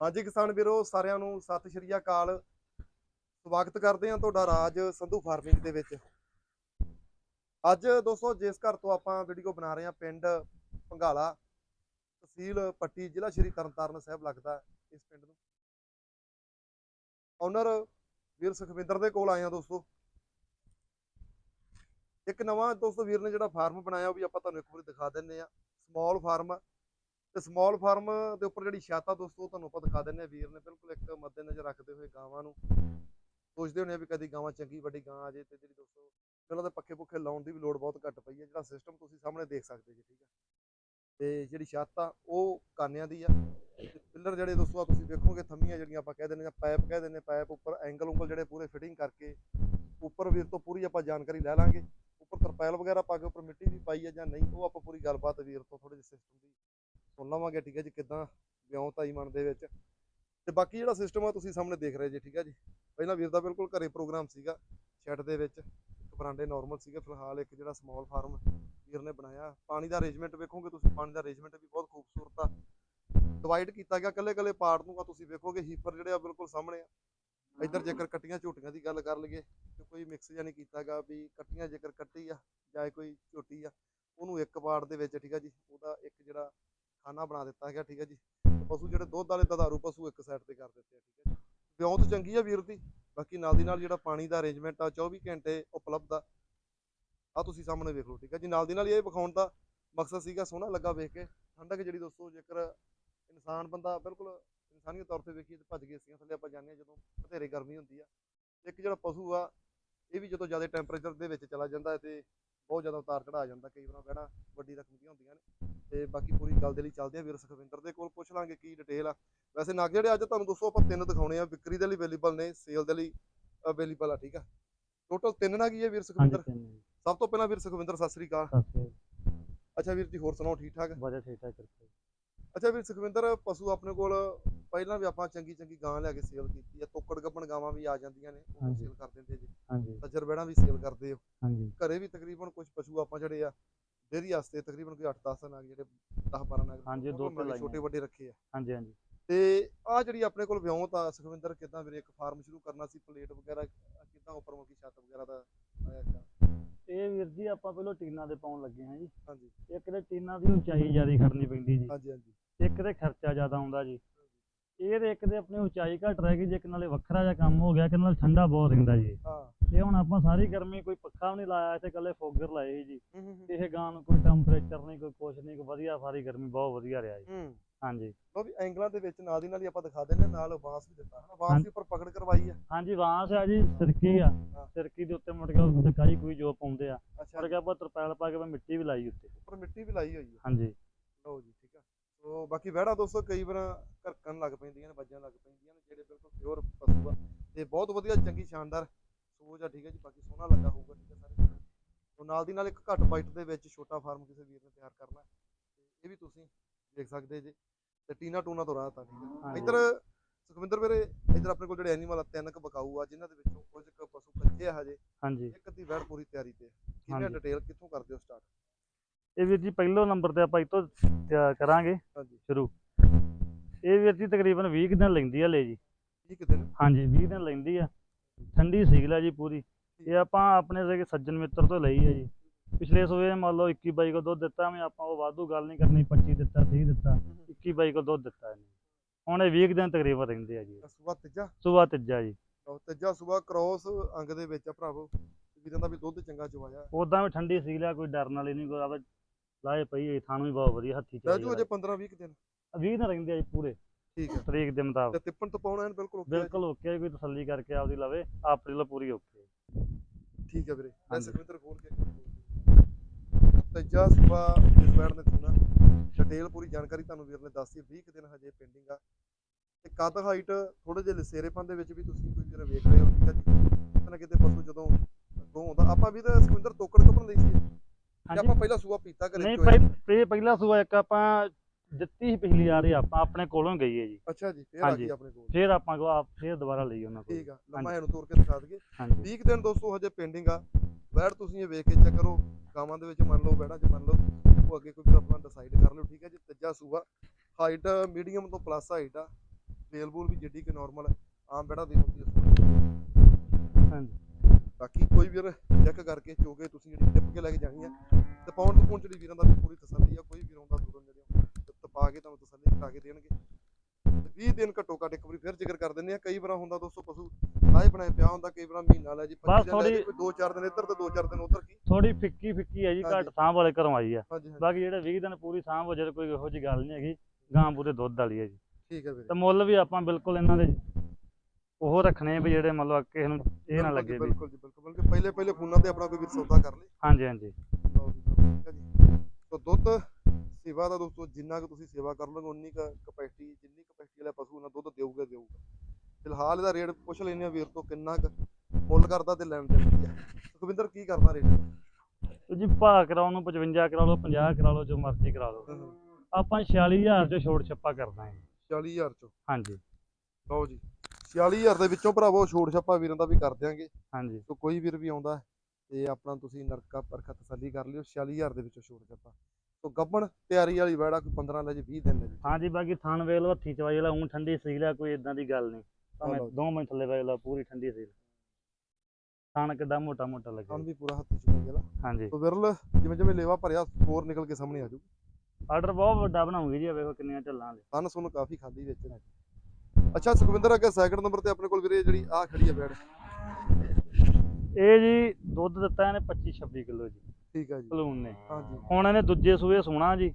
ਹਾਂਜੀ ਕਿਸਾਨ ਵੀਰੋ, ਸਾਰਿਆਂ ਨੂੰ ਸਤਿ ਸ਼੍ਰੀ ਅਕਾਲ। ਸਵਾਗਤ ਕਰਦੇ ਹਾਂ ਤੁਹਾਡਾ ਰਾਜ ਸੰਧੂ ਫਾਰਮਿੰਗ ਦੇ ਵਿੱਚ। ਅੱਜ ਦੋਸਤੋ, ਜਿਸ ਘਰ ਤੋਂ ਆਪਾਂ ਵੀਡੀਓ ਬਣਾ ਰਹੇ ਹਾਂ, ਪਿੰਡ ਪੰਗਾਲਾ, ਤਹਿਸੀਲ ਪੱਟੀ, ਜ਼ਿਲ੍ਹਾ ਸ਼੍ਰੀ ਤਰਨਤਾਰਨ ਸਾਹਿਬ ਲੱਗਦਾ ਇਸ ਪਿੰਡ ਨੂੰ। ਓਨਰ ਵੀਰ ਸੁਖਵਿੰਦਰ ਦੇ ਕੋਲ ਆਏ ਹਾਂ ਦੋਸਤੋ। ਇੱਕ ਨਵਾਂ ਦੋਸਤੋ ਵੀਰ ਨੇ ਜਿਹੜਾ ਫਾਰਮ ਬਣਾਇਆ, ਉਹ ਵੀ ਆਪਾਂ ਤੁਹਾਨੂੰ ਇੱਕ ਵਾਰੀ ਦਿਖਾ ਦਿੰਨੇ ਆ ਸਮਾਲ ਫਾਰਮ ਤੇ ਸਮਾਲ ਫਾਰਮ ਦੇ ਉੱਪਰ ਜਿਹੜੀ ਛੱਤ ਆ ਦੋਸਤੋ ਤੁਹਾਨੂੰ ਆਪਾਂ ਦਿਖਾ ਦਿੰਨੇ ਆ ਵੀਰ ਨੇ ਬਿਲਕੁਲ ਇੱਕ ਮੱਦੇ ਨਜ਼ਰ ਰੱਖਦੇ ਹੋਏ ਗਾਵਾਂ ਨੂੰ ਸੋਚਦੇ ਹੁੰਦੇ ਆ ਵੀ ਕਦੀ ਗਾਵਾਂ ਚੰਗੀ, ਵੱਡੀ ਗਾਂ ਆ ਜੇ ਤੇ ਜਿਹੜੀ ਦੋਸਤੋ, ਪਹਿਲਾਂ ਦੇ ਪੱਖੇ ਪੁੱਖੇ ਲਾਉਣ ਦੀ ਵੀ ਲੋੜ ਬਹੁਤ ਘੱਟ ਪਈ ਹੈ ਜਿਹੜਾ ਸਿਸਟਮ ਤੁਸੀਂ ਸਾਹਮਣੇ ਦੇਖ ਸਕਦੇ ਜੀ, ਠੀਕ ਹੈ ਤੇ ਜਿਹੜੀ ਛੱਤ ਆ, ਉਹ ਕਾਨਿਆਂ ਦੀ ਆ। ਤੇ ਪਿੱਲਰ ਜਿਹੜੇ ਦੋਸਤੋ ਆ, ਤੁਸੀਂ ਵੇਖੋਗੇ ਥੰਮੀਆਂ ਜਿਹੜੀਆਂ ਆਪਾਂ ਕਹਿ ਦਿੰਦੇ ਆ ਪਾਈਪ ਕਹਿ ਦਿੰਦੇ ਪਾਈਪ ਉੱਪਰ ਐਂਗਲ ਉਂਗਲ ਜਿਹੜੇ ਪੂਰੇ ਫਿਟਿੰਗ ਕਰਕੇ ਉੱਪਰ ਵੀਰ ਤੋਂ ਪੂਰੀ ਆਪਾਂ ਜਾਣਕਾਰੀ ਲੈ ਲਾਂਗੇ। ਉੱਪਰ ਤਰਪੈਲ ਵਗੈਰਾ ਪਾ ਕੇ ਉੱਪਰ ਮਿੱਟੀ ਵੀ ਪਾਈ ਹੈ ਜਾਂ ਨਹੀਂ, ਉਹ ਆਪਾਂ ਪੂਰੀ ਗੱਲਬਾਤ ਵੀਰ ਤੋਂ ਥੋੜੇ ਜਿਹੇ ਸਿਸਟਮ ਦੀ ਸੁਣ ਲਵਾਂਗੇ ਠੀਕ ਹੈ ਜੀ ਕਿਦਾਂ ਵਿਉਂ ਤਾਈ ਮਨ ਦੇ ਵਿੱਚ। ਤੇ ਬਾਕੀ ਜਿਹੜਾ ਸਿਸਟਮ ਆ ਤੁਸੀਂ ਸਾਹਮਣੇ ਦੇਖ ਰਹੇ ਜੀ ਠੀਕ ਹੈ ਜੀ। ਪਹਿਲਾਂ ਵੀਰ ਦਾ ਬਿਲਕੁਲ ਘਰੇ ਪ੍ਰੋਗਰਾਮ ਸੀਗਾ ਸ਼ੈੱਡ ਦੇ ਵਿੱਚ। ਇੱਕ ਬਰਾਂਡੇ ਨਾਰਮਲ ਸੀਗੇ ਫਿਲਹਾਲ ਇੱਕ ਜਿਹੜਾ ਸਮਾਲ ਫਾਰਮ ਵੀਰ ਨੇ ਬਣਾਇਆ। ਪਾਣੀ ਦਾ ਅਰੇਂਜਮੈਂਟ ਵੇਖੋਗੇ ਤੁਸੀਂ ਪਾਣੀ ਦਾ ਅਰੇਂਜਮੈਂਟ ਵੀ ਬਹੁਤ ਖੂਬਸੂਰਤ ਆ। ਡਿਵਾਈਡ ਕੀਤਾ ਗਿਆ ਕੱਲੇ ਕੱਲੇ ਪਾਰਟ ਨੂੰ ਆ ਤੁਸੀਂ ਵੇਖੋਗੇ ਹੀਪਰ ਜਿਹੜੇ ਆ ਬਿਲਕੁਲ ਸਾਹਮਣੇ ਆ। ਇੱਧਰ ਜੇਕਰ ਕੱਟੀਆਂ ਝੋਟੀਆਂ ਦੀ ਗੱਲ ਕਰ ਲਈਏ ਤੇ ਕੋਈ ਮਿਕਸ ਜਾਂ ਨਹੀਂ ਕੀਤਾਗਾ ਵੀ ਕੱਟੀਆਂ ਜੇਕਰ ਕੱਟੀ ਆ ਜਾਂ ਕੋਈ ਝੋਟੀ ਆ ਉਹਨੂੰ ਇੱਕ ਪਾਰਟ ਦੇ ਵਿੱਚ ਠੀਕ ਆ ਜੀ ਉਹਦਾ ਇੱਕ ਜਿਹੜਾ ਖਾਨਾ ਬਣਾ ਦਿੱਤਾ ਹੈਗਾ, ਠੀਕ ਹੈ ਜੀ। ਪਸ਼ੂ ਜਿਹੜੇ ਦੁੱਧ ਵਾਲੇ ਦਧਾਰੂ ਪਸ਼ੂ ਇੱਕ ਸਾਈਡ ਤੇ ਕਰ ਦਿੱਤੇ ਆ, ਠੀਕ ਹੈ ਜੀ। ਵਿਉਂਤ ਚੰਗੀ ਆ ਵੀਰ ਦੀ, ਬਾਕੀ ਨਾਲ ਦੀ ਨਾਲ ਜਿਹੜਾ ਪਾਣੀ ਦਾ ਅਰੇਂਜਮੈਂਟ ਆ 24 ਘੰਟੇ ਉਪਲਬਧ ਆ। ਆ ਤੁਸੀਂ ਸਾਹਮਣੇ ਵੇਖ ਲਓ, ਠੀਕ ਹੈ ਜੀ। ਨਾਲ ਦੀ ਨਾਲ ਇਹ ਵਿਖਾਉਣ ਦਾ ਮਕਸਦ ਸੀਗਾ ਸੋਹਣਾ ਲੱਗਾ ਵੇਖ ਕੇ। ਠੰਡਕ ਜਿਹੜੀ ਦੋਸਤੋ, ਜੇਕਰ ਇਨਸਾਨ ਬੰਦਾ ਬਿਲਕੁਲ ਇਨਸਾਨੀਅਤ ਤੌਰ ਤੇ ਵੇਖੀਏ ਤੇ ਭੱਜ ਗਏ ਸੀ ਥੱਲੇ ਆਪਾਂ ਜਾਂਦੇ ਹਾਂ ਜਦੋਂ ਬਥੇਰੇ ਗਰਮੀ ਹੁੰਦੀ ਆ। ਇੱਕ ਜਿਹੜਾ ਪਸ਼ੂ ਆ, ਇਹ ਵੀ ਜਦੋਂ ਜ਼ਿਆਦਾ ਟੈਂਪਰੇਚਰ ਦੇ ਵਿੱਚ ਚਲਾ ਜਾਂਦਾ ਹੈ ਤੇ ਬਹੁਤ ਜ਼ਿਆਦਾ ਉਤਾਰ ਚੜਾ ਜਾਂਦਾ ਕਈ ਵਾਰ ਬਹਿਣਾ ਵੱਡੀ ਰਕਮ ਦੀਆਂ ਹੁੰਦੀਆਂ ਨੇ। ਤੇ ਬਾਕੀ ਪੂਰੀ ਗੱਲ ਦੇ ਲਈ ਚੱਲਦੇ ਆ ਵੀਰ ਸੁਖਵਿੰਦਰ ਦੇ ਕੋਲ ਪੁੱਛ ਲਾਂਗੇ ਕੀ ਡਿਟੇਲ ਆ। ਵੈਸੇ ਨਗ ਜਿਹੜੇ ਅੱਜ ਤੁਹਾਨੂੰ ਦੋਸਤੋ ਆਪਾਂ ਤਿੰਨ ਦਿਖਾਉਣੇ ਆ ਵਿਕਰੀ ਦੇ ਲਈ ਅਵੇਲੇਬਲ ਨੇ ਸੇਲ ਦੇ ਲਈ ਅਵੇਲੇਬਲ ਆ ਠੀਕ ਆ? ਟੋਟਲ ਤਿੰਨ ਨਗ ਹੀ ਆ ਵੀਰ ਸੁਖਵਿੰਦਰ? ਸਭ ਤੋਂ ਪਹਿਲਾਂ ਵੀਰ ਸੁਖਵਿੰਦਰ ਸਤਿ ਸ੍ਰੀ ਅਕਾਲ। ਅੱਛਾ ਵੀਰ ਜੀ ਹੋਰ ਸੁਣਾਓ ਠੀਕ ਠਾਕ? ਵਧੀਆ ਠੀਕ ਠਾਕ। ਅੱਛਾ ਵੀਰ ਸੁਖਵਿੰਦਰ ਪਸ਼ੂ ਆਪਣੇ ਕੋਲ ਪਹਿਲਾਂ ਵੀ ਆਪਾਂ ਚੰਗੀ ਚੰਗੀ ਗਾਂ ਲਿਆ ਕੇ ਸੇਲ ਕੀਤੀ ਆ ਤੋਕੜ ਗੱਬਣ ਗਾਵਾਂ ਵੀ ਆ ਜਾਂਦੀਆਂ ਨੇ ਉਹ ਹਾਂਜੀ। ਸੇਲ ਕਰ ਦਿੰਦੇ ਜੀ। ਹਾਂਜੀ। ਸੱਜਰ ਬੈਣਾ ਵੀ ਸੇਲ ਕਰਦੇ ਹੋ। ਹਾਂਜੀ। ਘਰੇ ਵੀ ਤਕਰੀਬਨ ਕੁਝ ਪਸ਼ੂ ਆਪਾਂ ਜਿਹੜੇ ਆ ਡੇਰੀ ਵਾਸਤੇ ਤਕਰੀਬਨ ਕੋਈ 8-10 ਨਗ ਜਿਹੜੇ 10-12 ਨਗ ਹਾਂਜੀ, ਦੋ ਮਤਲਬ ਲਾਈਆਂ। ਛੋਟੇ ਵੱਡੇ ਰੱਖੇ ਆ। ਹਾਂਜੀ ਹਾਂਜੀ। ਤੇ ਆ ਜਿਹੜੀ ਆਪਣੇ ਕੋਲ ਵਿਉਂਤ ਆ ਸੁਖਵਿੰਦਰ ਕਿਦਾਂ ਵੀਰੇ ਇੱਕ ਫਾਰਮ ਸ਼ੁਰੂ ਕਰਨਾ ਸੀ ਪਲੇਟ ਵਗੈਰਾ ਕਿਦਾਂ ਉੱਪਰ ਮੁਕੀ ਛੱਤ ਵਗੈਰਾ ਦਾ ਆਇਆ? ਇਹ ਵੀਰ ਜੀ ਆਪਾਂ ਪਹਿਲਾਂ ਟੀਨਾਂ ਦੇ ਪਾਉਣ ਲੱਗੇ ਹਾਂ ਜੀ। ਹਾਂਜੀ। ਇੱਕ ਤੇ ਟੀਨਾਂ ਦੀ ਉਚਾਈ ਜ਼ਿਆਦਾ ਖੜਨੀ ਪੈਂਦੀ ਜੀ। ਹਾਂਜੀ ਹਾਂਜੀ। ਇੱਕ ਤੇ ਖਰਚਾ ਜ਼ਿਆਦਾ ਆਉਂਦਾ ਜੀ। ਇਹ ਤੇ ਇੱਕ ਤੇ ਆਪਣੀ ਉਚਾਈ ਘਟ ਰਹਿ ਗਈ ਜੇ ਇੱਕ ਨਾਲੇ ਵੱਖਰਾ ਜਿਹਾ ਕੰਮ ਹੋ ਗਿਆ ਕਿ ਨਾਲ ਠੰਡਾ ਬਹੁਤ ਰਹਿੰਦਾ ਜੀ। ਹਾਂ। ਤੇ ਹੁਣ ਆਪਾਂ ਸਾਰੀ ਗਰਮੀ ਕੋਈ ਪੱਖਾ ਵੀ ਨਹੀਂ ਲਾਇਆ ਇੱਥੇ ਇਕੱਲੇ ਫੋਗਰ ਲਾਏ ਸੀ ਜੀ। ਤੇ ਇਹ ਗਾਂ ਨੂੰ ਕੋਈ ਟੈਂਪਰੇਚਰ ਨਹੀਂ ਕੋਈ ਕੁਛ ਨਹੀਂ ਕੋਈ ਵਧੀਆ ਸਾਰੀ ਗਰਮੀ ਬਹੁਤ ਵਧੀਆ ਰਿਹਾ ਜੀ। ਹਾਂਜੀ। ਲੋ ਵੀ ਐਂਗਲਾਂ ਦੇ ਵਿੱਚ ਨਾਲ ਦੀ ਨਾਲ ਹੀ ਆਪਾਂ ਦਿਖਾ ਦਿੰਦੇ ਨਾਲ ਬਾਂਸ ਵੀ ਦਿੱਤਾ ਹਨਾ? ਬਾਂਸ। ਦੇ ਉੱਪਰ ਪਕੜ ਕਰਵਾਈ ਆ। ਹਾਂਜੀ ਵਾਂਸ ਆ ਜੀ ਸਿਰਕੀ ਆ। ਸਿਰਕੀ ਦੇ ਉੱਤੇ ਮੁੜ ਕੇ ਉਹ ਕਾਈ ਜੋ ਪਾਉਂਦੇ ਆ। ਅੱਛਾ। ਮੁੜ ਕੇ ਆਪਾਂ ਤਰਪਾਲ ਪਾ ਕੇ ਮਿੱਟੀ ਵੀ ਲਾਈ ਉੱਤੇ। ਉੱਪਰ ਮਿੱਟੀ ਵੀ ਲਾਈ ਹੋਈ ਆ। ਹਾਂਜੀ। ਲਓ ਜੀ ਸੋ ਬਾਕੀ ਵਹਿੜਾ ਦੋਸਤੋ ਕਈ ਵਾਰ ਘਰਕਣ ਲੱਗ ਪੈਂਦੀਆਂ ਨੇ ਵੱਜਣ ਲੱਗ ਪੈਂਦੀਆਂ ਨੇ ਜਿਹੜੇ ਬਿਲਕੁਲ ਪਿਓਰ ਪਸ਼ੂ ਆ। ਤੇ ਬਹੁਤ ਵਧੀਆ ਚੰਗੀ ਸ਼ਾਨਦਾਰ ਸੋਚ ਆ ਠੀਕ ਹੈ ਜੀ ਬਾਕੀ ਸੋਹਣਾ ਲੱਗਾ ਹੋਊਗਾ ਠੀਕ ਹੈ ਸਾਰੇ ਨਾਲ ਦੀ ਨਾਲ ਇੱਕ ਘੱਟ ਬਾਈਟ ਦੇ ਵਿੱਚ ਛੋਟਾ ਫਾਰਮ ਕਿਸੇ ਵੀਰ ਨੇ ਤਿਆਰ ਕਰਨਾ ਇਹ ਵੀ ਤੁਸੀਂ ਦੇਖ ਸਕਦੇ ਜੀ। ਤੇ ਟੀਨਾ ਟੂਨਾ ਤੋਂ ਰਾਹਤ ਆ ਠੀਕ ਹੈ। ਇੱਧਰ ਸੁਖਵਿੰਦਰ ਵੀਰੇ ਇੱਧਰ ਆਪਣੇ ਕੋਲ ਜਿਹੜੇ ਐਨੀਮਲ ਆ ਤਿੰਨ ਕੁ ਬਕਾਊ ਆ ਜਿਨ੍ਹਾਂ ਦੇ ਵਿੱਚੋਂ ਕੁਝ ਕੁ ਪਸ਼ੂ ਕੱਚੇ ਆ ਹਜੇ। ਹਾਂਜੀ। ਇੱਕ ਅੱਧੀ ਵੈੜ ਪੂਰੀ ਤਿਆਰੀ ਤੇ ਹਾਂਜੀ। ਡਿਟੇਲ ਕਿੱਥੋਂ ਕਰਦੇ ਹੋ ਸਟਾਰਟ ਇਹ ਵੀਰ ਜੀ ਪਹਿਲੋ ਨੰਬਰ ਤੇ ਆਪਾਂ ਇਤੋਂ ਕਰਾਂਗੇ ਹਾਂਜੀ। ਸ਼ੁਰੂ। ਇਹ ਵੀਰ ਜੀ ਤਕਰੀਬਨ 20 ਕੁ ਦਿਨ ਲੈਂਦੀ ਆ ਲੈ ਜੀ। ਇੱਕ ਦਿਨ? ਹਾਂਜੀ 20 ਦਿਨ ਲੈਂਦੀ ਆ। ਠੰਡੀ ਆ ਜੀ ਪੂਰੀ। ਇਹ ਆਪਾਂ ਆਪਣੇ ਜਿਹੜੇ ਸੱਜਣ ਮਿੱਤਰ ਤੋਂ ਲਈ ਹੈ ਜੀ। ਪਿਛਲੇ ਸਵੇਰੇ ਮੰਨ ਲਓ 21 ਬਾਈ ਕੋ ਦੁੱਧ ਦਿੱਤਾ ਮੈਂ ਆਪਾਂ ਉਹ ਵਾਧੂ ਗੱਲ ਨਹੀਂ ਕਰਨੀ 25 ਦਿੱਤਾ 30 ਦਿੱਤਾ 21 ਬਾਈ ਕੋ ਦੁੱਧ ਦਿੱਤਾ ਇਹਨੇ। ਹੁਣ ਇਹ 20 ਕੁ ਦਿਨ ਤਕਰੀਬਨ ਰਹਿੰਦੇ ਆ ਜੀ। ਸੁਬਾ ਤੀਜਾ? ਸਵੇਰ ਤੀਜਾ ਜੀ। ਤੀਜਾ ਸੂਆ ਕ੍ਰੋਸ ਅੰਗ ਦੇ ਵਿੱਚ ਆ ਭਰਾਵੋ। ਵੀਰਾਂ ਦਾ ਵੀ ਦੁੱਧ ਚੰਗਾ ਚਵਾਇਆ ਉਦਾਂ ਵੀ ਠੰਡੀ ਆ ਕੋਈ ਡਰਨ ਵਾਲੀ ਨਹੀਂ ਕੋਈ ਲਾਏ ਪਈ ਹੈ ਥਾਨੂੰ ਵੀ ਬਹੁਤ ਵਧੀਆ ਹੱਥੀ ਰਾਜੂ ਚਾਹੀਦਾ ਅਜੇ 15 20 ਦਿਨ। 20 ਦਿਨ ਰਹਿੰਦੇ ਆ ਜੀ ਪੂਰੇ। ਠੀਕ ਹੈ। ਤਰੀਕ ਦੇ ਮੁਤਾਬਕ। ਤੇ ਤਿੱਪਣ ਤੋਂ ਪਾਉਣਾ ਐਨ ਬਿਲਕੁਲ ਜੀ। ਬਿਲਕੁਲ ਓਕੇ ਕੋਈ ਤਸੱਲੀ ਕਰਕੇ ਆਪਦੀ ਲਵੇ ਆਪਣੀ ਲਈ ਪੂਰੀ ਓਕੇ ਠੀਕ ਹੈ ਵੀਰੇ। ਮੈਂ। ਸੁਖਵਿੰਦਰ ਖੋਲ ਕੇ ਤੀਜਾ ਸੂਆ ਇਸ ਬੈਡ ਨੇ ਸੁਣਾ ਡਿਟੇਲ ਪੂਰੀ ਜਾਣਕਾਰੀ ਤੁਹਾਨੂੰ ਵੀਰ ਨੇ ਦੱਸੀ 20 ਕੁ ਦਿਨ ਹਜੇ ਪੈਂਡਿੰਗ ਆ। ਤੇ ਕੱਦ ਹਾਈਟ ਥੋੜੇ ਜਿਹੇ ਲਸੇਰੇਪਨ ਦੇ ਵਿੱਚ ਵੀ ਤੁਸੀਂ ਕੋਈ ਵੀਰ ਵੇਖ ਰਹੇ ਹੋ ਠੀਕ ਹੈ ਜੀ। ਕਿਤੇ ਨਾ ਕਿਤੇ ਪਸ਼ੂ ਜਦੋਂ ਅੱਗੋਂ ਆਉਂਦਾ। ਆਪਾਂ ਵੀ ਤਾਂ ਸੁਖਵਿੰਦਰ ਤੋਕੜ ਕੱਪਣ ਲਈ ਸੀ। ਜੇ ਹਾਂਜੀ। ਆਪਾਂ ਪਹਿਲਾਂ ਸੂਆ ਪੀਤਾ ਕਰੇ ਨਹੀਂ ਪਹਿ- ਇਹ ਪਹਿਲਾ ਸੂਆ ਇੱਕ ਆਪਾਂ ਦਿੱਤੀ ਸੀ ਪਿਛਲੀ ਵਾਰ ਆਪਾਂ ਆਪਣੇ ਕੋਲੋਂ ਗਈ ਹੈ ਜੀ। ਅੱਛਾ ਜੀ ਫੇਰ ਆ ਹਾਂਜੀ। ਗਈ ਆਪਣੇ ਕੋਲ। ਫਿਰ ਆਪਾਂ ਕੋ ਆਪ ਫਿਰ ਦੁਬਾਰਾ ਲਈ ਉਹਨਾਂ ਕੋਲ। ਠੀਕ ਆ ਲੰਮਾ। ਇਹਨੂੰ ਤੋੜ ਕੇ ਦਿਖਾ ਦਈਏ। ਹਾਂਜੀ। 20 ਕੁ ਦਿਨ ਦੋਸਤੋ ਹਜੇ ਪੈਂਡਿੰਗ ਆ। ਵੈੜ ਤੁਸੀਂ ਇਹ ਵੇਖ ਕੇ ਚੈੱਕ ਕਰੋ। ਗਾਵਾਂ ਦੇ ਵਿੱਚ ਮੰਨ ਲਓ ਵੈੜਾਂ 'ਚ ਮੰਨ ਲਓ। ਉਹ ਅੱਗੇ ਕੋਈ ਵੀ ਆਪਣਾ ਡਿਸਾਈਡ ਕਰ ਲਓ ਠੀਕ ਹੈ ਜੀ। ਤੀਜਾ ਸੂਆ ਹਾਈਟ ਮੀਡੀਅਮ ਤੋਂ ਪਲੱਸ ਹਾਈਟ ਆ। ਬੇਲ ਬੂਲ ਵੀ ਜਿੱਡੀ ਕਿ ਨਾਰਮਲ ਆਮ ਬੈੜਾ ਦੀ ਹੁੰਦੀ ਹੈ ਹਾਂਜੀ। ਬਾਕੀ ਕੋਈ ਵੀਰ ਚੈੱਕ ਕਰਕੇ ਚੋਗੇ ਤੁਸੀਂ ਜਿਹੜੀ ਟਿਪ ਕੇ ਲੈ ਕੇ ਜਾਣੀ ਆ ਤੇ ਪਾਉਣ ਤੋਂ ਪਹੁੰਚੜੀ ਵੀਰਾਂ ਦਾ ਵੀ ਪੂਰੀ ਤਸੱਲੀ ਆ ਕੋਈ ਵੀਰ ਆਉਂਦਾ ਦੂਰੋਂ ਜਿਹੜੇ ਤਪਾ ਕੇ ਤੁਹਾਨੂੰ ਤਸੱਲੀ ਕਰਾ ਕੇ ਦੇਣਗੇ। ਤੇ 20 ਦਿਨ ਘੱਟੋ ਘੱਟ ਇੱਕ ਵਾਰੀ ਫਿਰ ਜ਼ਿਕਰ ਕਰ ਦਿੰਦੇ ਆ ਕਈ ਵਾਰ ਹੁੰਦਾ ਦੋਸਤੋ ਪਸ਼ੂ ਲਾਏ ਬਣਾਏ ਪਿਆ ਹੁੰਦਾ ਕਈ ਵਾਰ ਮਹੀਨਾ ਲੈ ਜੀ 25 ਦਿਨ ਜੀ ਕੋਈ 2-4 ਦਿਨ ਇੱਧਰ ਤੇ 2-4 ਦਿਨ ਉੱਧਰ ਕੀ? ਥੋੜੀ ਫਿੱਕੀ ਫਿੱਕੀ ਹੈ ਜੀ। ਘੱਟ ਸਾਂਭ ਵਾਲੇ ਘਰੋਂ ਆਈ ਆ। ਬਾਕੀ ਜਿਹੜੇ 20 ਦਿਨ ਪੂਰੀ ਸਾਂਭ ਹੋ ਜਾਏ ਕੋਈ ਇਹੋ ਜਿਹੀ ਗੱਲ ਨਹੀਂ ਹੈਗੀ ਗਾਂ ਪੂਰੇ ਦੁੱਧ ਵਾਲੀ ਹੈ ਜੀ। ਠੀਕ ਹੈ ਵੀਰੇ। ਤੇ ਮੁੱਲ ਵੀ ਆਪਾਂ ਬਿਲਕੁਲ ਇਹਨਾਂ ਦੇ ਉਹ ਰੱਖਣੇ ਵੀ ਜਿਹੜੇ ਮਤਲਬ ਕਿਸੇ ਨੂੰ ਇਹ ਨਾ ਲੱਗੇ ਵੀ। ਬਿਲਕੁਲ ਜੀ ਬਿਲਕੁਲ। ਬਲਕਿ ਪਹਿਲੇ ਪਹਿਲੇ ਫੋਨਾਂ ਤੇ ਆਪਣਾ ਕੋਈ ਸੌਦਾ ਕਰ ਲੇ ਹਾਂਜੀ ਹਾਂਜੀ। ਲਓ ਜੀ, ਠੀਕ ਹੈ ਜੀ। ਸੋ ਦੁੱਧ ਸੇਵਾ ਦਾ ਦੋਸਤੋ ਜਿੰਨਾ ਕੁ ਤੁਸੀਂ ਸੇਵਾ ਕਰ ਲਓਗੇ ਉਨੀ ਕੁ ਕਪੈਸਿਟੀ ਜਿੰਨੀ ਕਪੈਸਿਟੀ ਵਾਲਾ ਪਸ਼ੂ ਉਹਨਾਂ ਦੁੱਧ ਦੇਊਗਾ ਦੇਊਗਾ। ਫਿਲਹਾਲ ਇਹਦਾ ਰੇਟ ਪੁੱਛ ਲੈਨੇ ਆ ਵੀਰ ਤੋਂ ਕਿੰਨਾ ਕੁ ਮੁੱਲ ਕਰਦਾ ਤੇ ਲੈਣ ਦੇਣ ਕੀ ਆ। ਸੁਖਵਿੰਦਰ ਕੀ ਕਰਨਾ ਰੇਟ? ਤੇ ਜੀ ਭਾਅ ਕਰਾਉਣ ਨੂੰ 55 ਕਰਾ ਲਓ 50 ਕਰਾ ਲਓ ਜੋ ਮਰਜ਼ੀ ਕਰਾ ਲਓ। ਆਪਾਂ 46000 ਚ ਛੋੜ ਛੱਪਾ ਕਰਦਾ ਹੈ। 40000 ਚੋਂ। ਹਾਂਜੀ। ਲਓ ਜੀ। 46000 ਦੇ ਵਿੱਚੋਂ ਭਰਾਵੋ ਛੋੜ ਛੱਪਾ ਵੀਰਾਂ ਦਾ ਵੀ ਕਰ ਦਿਆਂਗੇ। ਹਾਂਜੀ। ਸੋ ਕੋਈ ਵੀਰ ਵੀ ਆਉਂਦਾ ਤੇ ਆਪਣਾ ਤੁਸੀਂ ਨਰਕਾ ਪਰਖਾ ਤਸੱਲੀ ਕਰ ਲਿਓ 46000 ਦੇ ਵਿੱਚੋਂ ਛੋੜ ਛੱਪਾ। ਸੋ ਗੱਬਣ ਤਿਆਰੀ ਵਾਲੀ ਵੈੜਾ ਕੋਈ 15 ਲੈ ਜੀ 20 ਦਿਨ ਲੈ ਜੀ। ਹਾਂਜੀ ਬਾਕੀ ਥਣ ਵੇਲ ਹੱਥੀ ਚਵਾਈ ਵਾਲਾ ਊਂ ਠੰਡੀ ਸੀ ਲਿਆ ਕੋਈ ਇਦਾਂ ਦੀ ਗੱਲ ਨਹੀਂ। ਭਾਵੇਂ ਲਓ ਜੀ। 2 ਮਿੰਟ ਥੱਲੇ ਵੇਖ ਲਓ ਪੂਰੀ ਠੰਡੀ ਸੀ ਥਣ ਕਿੱਡਾ ਮੋਟਾ ਮੋਟਾ ਲੱਗਿਆ। ਵੀ ਪੂਰਾ ਹੱਥ ਚ ਪਈ ਵਾਲਾ। ਹਾਂਜੀ। ਸੋ ਵਿਰਲ ਜਿਵੇਂ ਜਿਵੇਂ ਲੇਵਾ ਭਰਿਆ ਹੋਰ ਨਿਕਲ ਕੇ ਸਾਹਮਣੇ ਆ ਜਾਊ। ਆਰਡਰ ਬਹੁਤ ਵੱਡਾ ਬਣਾਉਂਗੀ ਜੀ ਆਹ ਵੇਖੋ ਕਿੰਨੀਆਂ ਝੱਲਾਂ ਵਾਲੇ ਤਨ ਸੁਣ ਕਾਫੀ ਖਾਦੀ ਵਿੱਚ ਅੱਛਾ ਸੁਖਵਿੰਦਰ ਅੱਗੇ ਸੈਕਿੰਡ ਨੰਬਰ ਤੇ ਆਪਣੇ ਕੋਲ ਵੀਰੇ ਜਿਹੜੀ ਆ ਖੜੀ ਆ ਬੈੜ ਇਹ ਜੀ ਦੁੱਧ ਦਿੱਤਾ ਇਹਨੇ 25 26 ਕਿਲੋ ਜੀ। ਠੀਕ ਆ ਜੀ। ਸਲੂਨ ਨੇ। ਹਾਂਜੀ। ਹੁਣ ਇਹਨੇ ਦੂਜੇ ਸੂਏ ਸੋਣਾ ਜੀ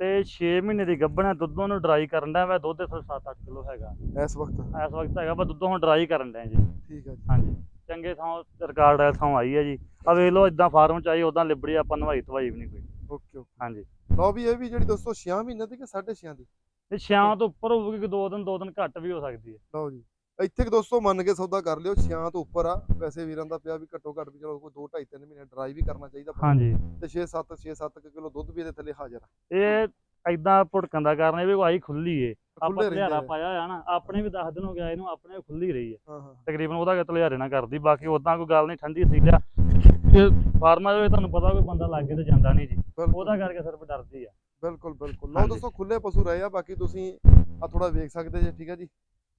ਤੇ 6 ਮਹੀਨੇ ਦੀ ਗੱਭਣ ਹੈ ਦੁੱਧੋਂ ਨੂੰ ਡਰਾਈ ਕਰਨ ਦਾ ਵਾ ਦੁੱਧ ਇਸ 7-8 ਕਿਲੋ ਹੈਗਾ। ਇਸ ਵਕਤ? ਇਸ ਵਕਤ ਹੈਗਾ ਪਰ ਦੁੱਧੋਂ ਹੁਣ ਡਰਾਈ ਕਰਨ ਦਾ ਜੀ। ਠੀਕ ਆ ਜੀ। ਹਾਂਜੀ। ਚੰਗੇ ਥਾਂ ਰਿਕਾਰਡ ਵਾਲੇ ਥਾਂ ਆਈ ਹੈ ਜੀ। ਆ ਵੇਖ ਲਓ ਇਦਾਂ ਫਾਰਮ ਚ ਆਈ ਉਦਾਂ ਲਿਬੜੀ ਆਪਾਂ ਨਵਾਈ ਧਵਾਈ ਵੀ ਨਹੀਂ ਕੋਈ। Okay okay. ਹਾਂਜੀ। ਲਓ ਵੀ ਇਹ ਵੀ ਜਿਹੜੀ ਦੋਸਤੋ 6 ਮਹੀਨੇ ਦੀ ਕਿ 6.5 ਦੀ? ਤੇ ਛਿਆਂ ਤੋਂ ਉੱਪਰ ਹੋਊਗੀ ਕਿ ਦੋ ਦਿਨ ਦੋ ਦਿਨ ਘੱਟ ਵੀ ਹੋ ਸਕਦੀ ਹੈ। ਲਓ ਜੀ ਇੱਥੇ ਕਿ ਦੋਸਤੋ ਮੰਨ ਕੇ ਸੌਦਾ ਕਰ ਲਿਓ 6 ਤੋਂ ਉੱਪਰ ਆ। ਵੈਸੇ ਵੀਰਾਂ ਦਾ ਪਿਆ ਵੀ ਘੱਟੋ ਘੱਟ ਵੀ ਚਲੋ ਕੋਈ 2 2.5 3 ਮਹੀਨੇ ਡਰਾਈ ਵੀ ਕਰਨਾ ਚਾਹੀਦਾ ਹਾਂਜੀ। ਤੇ 6 7 6 7 ਕਿਲੋ ਦੁੱਧ ਵੀ ਇਹਦੇ ਥੱਲੇ ਹਾਜ਼ਰ ਆ। ਇਹ ਐਦਾਂ ਭੁੜਕਣ ਦਾ ਕਾਰਨ ਇਹ ਵੀ ਆਈ ਖੁੱਲੀ ਏ। ਆਪਾਂ ਆ। ਪਾਇਆ ਹੋਇਆ ਨਾ ਆਪਣੇ ਵੀ 10 ਦਿਨ ਹੋ ਗਿਆ ਇਹਨੂੰ ਆਪਣੇ ਖੁੱਲੀ ਰਹੀ ਹੈ ਤਕਰੀਬਨ ਉਹਦਾ ਕਿ ਤਲਿਆਰੇ ਨਾ ਕਰਦੀ ਬਾਕੀ ਉਦਾਂ ਕੋਈ ਗੱਲ ਨਹੀਂ ਠੰਡੀ ਸੀ ਇਹ ਫਾਰਮਾਂ ਦੇ ਤੁਹਾਨੂੰ ਪਤਾ ਕੋਈ ਬੰਦਾ ਲੱਗੇ ਤੇ ਜਾਂਦਾ ਨਹੀਂ ਜੀ। ਉਹਦਾ ਕਰਕੇ ਸਿਰਫ ਡਰਦੀ ਆ। ਬਿਲਕੁਲ ਬਿਲਕੁਲ ਲਓ ਹਾਂਜੀ। ਦੋਸਤੋ ਖੁੱਲੇ ਪਸ਼ੂ ਰਹੇ ਆ ਬਾਕੀ ਤੁਸੀਂ ਆ ਥੋੜਾ ਵੇਖ ਸਕਦੇ ਜੇ ਠੀਕ ਆ ਜੀ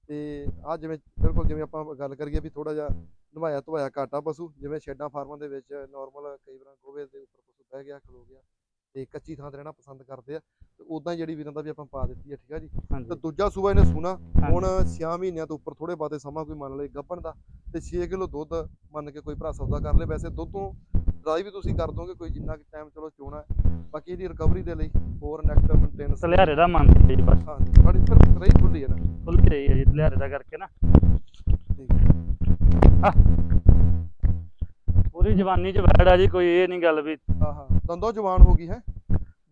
ਤੇ ਆ ਜਿਵੇਂ ਬਿਲਕੁਲ ਜਿਵੇਂ ਆਪਾਂ ਗੱਲ ਕਰੀਏ ਵੀ ਥੋੜਾ ਜਿਹਾ ਨਵਾਇਆ ਧਵਾਇਆ ਘਾਟਾ ਪਸ਼ੂ ਜਿਵੇਂ ਸ਼ੈਡਾਂ ਫਾਰਮਾਂ ਦੇ ਵਿੱਚ ਨਾਰਮਲ ਕਈ ਵਾਰ ਗੋਵੇ ਦੇ ਉੱਪਰ ਪਸ਼ੂ ਬਹਿ ਗਿਆ ਖਲੋ ਗਿਆ ਤੇ ਕੱਚੀ ਥਾਂ ਤੇ ਰਹਿਣਾ ਪਸੰਦ ਕਰਦੇ ਆ ਤੇ ਉਦਾਂ ਜਿਹੜੀ ਵੀਰਾਂ ਦਾ ਵੀ ਆਪਾਂ ਪਾ ਦਿੱਤੀ ਆ ਠੀਕ ਆ ਜੀ ਤੇ ਦੂਜਾ ਸੂਆ ਇਹਨੇ ਸੁਣਾ ਹੁਣ ਹਾਂਜੀ। 6 ਮਹੀਨਿਆਂ ਤੋਂ ਉੱਪਰ ਥੋੜੇ ਬਾਤੇ ਸਮਾਂ ਕੋਈ ਮੰਨ ਲਏ ਗੱਭਣ ਦਾ ਤੇ 6 ਕਿਲੋ ਦੁੱਧ ਮੰਨ ਕੇ ਕੋਈ ਭਰਾ ਸੌਦਾ ਕਰ ਲੇ ਵੈਸੇ ਦੁੱਧੋਂ ਡਰਾਈ ਵੀ ਤੁਸੀਂ ਕਰ ਦੋਗੇ ਕੋਈ ਜਿੰਨਾ ਕਿ ਟਾਈਮ ਚਲੋ ਚੋਣਾ ਹੈ। ਬਾਕੀ ਇਹਦੀ ਰਿਕਵਰੀ ਦੇ ਲਈ ਹੋਰ ਨੈਕਟ ਮੇਨਟੇਨੈਂਸ ਤਲਿਆਰੇ ਦਾ ਮੰਨਦੀ ਜੀ ਬਸ। ਹਾਂ ਬੜੀ ਫਿਰ ਰਹੀ ਖੁੱਲੀ ਹੈ ਨਾ? ਖੁੱਲੀ ਰਹੀ ਹੈ ਜੀ ਤਲਿਆਰੇ ਦਾ ਕਰਕੇ ਨਾ। ਹੈ। ਪੂਰੀ ਜਵਾਨੀ ਚ ਆ ਜੀ ਕੋਈ ਇਹ ਨਹੀਂ ਗੱਲ ਵੀ। ਹਾਂ ਹਾਂ। ਦੰਦੋ ਜਵਾਨ ਹੋ ਗਈ ਹੈ?